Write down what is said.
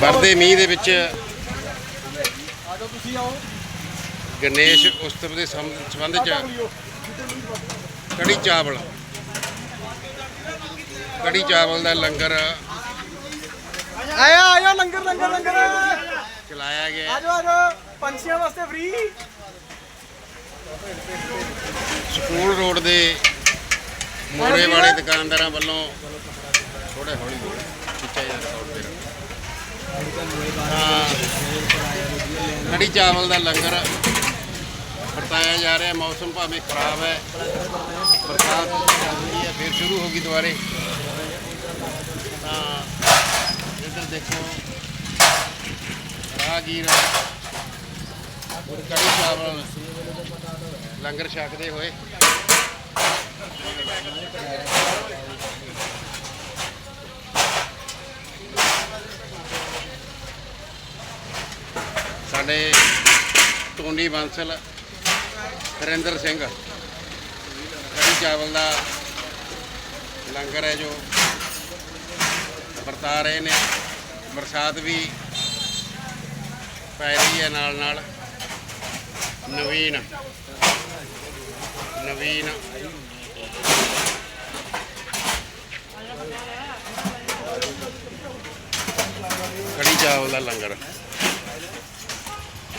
ਵਰਦੇ ਮੀਂਹ ਦੇ ਵਿੱਚ। ਆਜੋ ਤੁਸੀਂ ਆਓ ਗਣੇਸ਼ ਉਤਸਵ ਦੇ ਸੰਬੰਧ ਚ ਕੜੀ ਚਾਵਲ। ਕੜੀ ਚਾਵਲ ਦਾ ਲੰਗਰ ਆਇਆ ਆਇਆ ਲੰਗਰ ਲੰਗਰ ਲੰਗਰ। ਚਲਾਇਆ ਗਿਆ। ਆਜੋ ਆਜੋ ਪੰਛੀਆਂ ਵਾਸਤੇ ਫ੍ਰੀ ਸਕੂਲ ਰੋਡ ਦੇ ਮੋਰੇ ਵਾਲੇ ਦੁਕਾਨਦਾਰਾਂ ਵੱਲੋਂ ਥੋੜੇ ਹੌਲੀ ਹੌਲੀ ਖਿੱਚਿਆ ਜਾਂਦਾ ਰੋਡ ਤੇ ਕੜੀ ਚਾਵਲ ਦਾ ਲੰਗਰ ਵਰਤਾਇਆ ਜਾ ਰਿਹਾ, ਮੌਸਮ ਭਾਵੇਂ ਖਰਾਬ ਹੈ, ਬਰਸਾਤ ਚੱਲ ਰਹੀ ਹੈ, ਫਿਰ ਸ਼ੁਰੂ ਹੋ ਗਈ ਦੁਬਾਰੇ। ਤਾਂ ਇੱਧਰ ਦੇਖੋ, ਰਾਹਗੀਰ ਕੜੀ ਚਾਵਲ ਲੰਗਰ ਛਕਦੇ ਹੋਏ। ਸਾਡੇ ਟੋਨੀ ਬਾਂਸਲ, ਹਰਿੰਦਰ ਸਿੰਘ। ਕੜੀ ਚਾਵਲ ਦਾ ਲੰਗਰ ਹੈ ਜੋ ਵਰਤਾ ਰਹੇ ਨੇ। ਬਰਸਾਤ ਵੀ ਪੈ ਰਹੀ ਹੈ ਨਾਲ ਨਾਲ। ਨਵੀਨ ਨਵੀਨ। ਕੜੀ ਚਾਵਲ ਦਾ ਲੰਗਰ।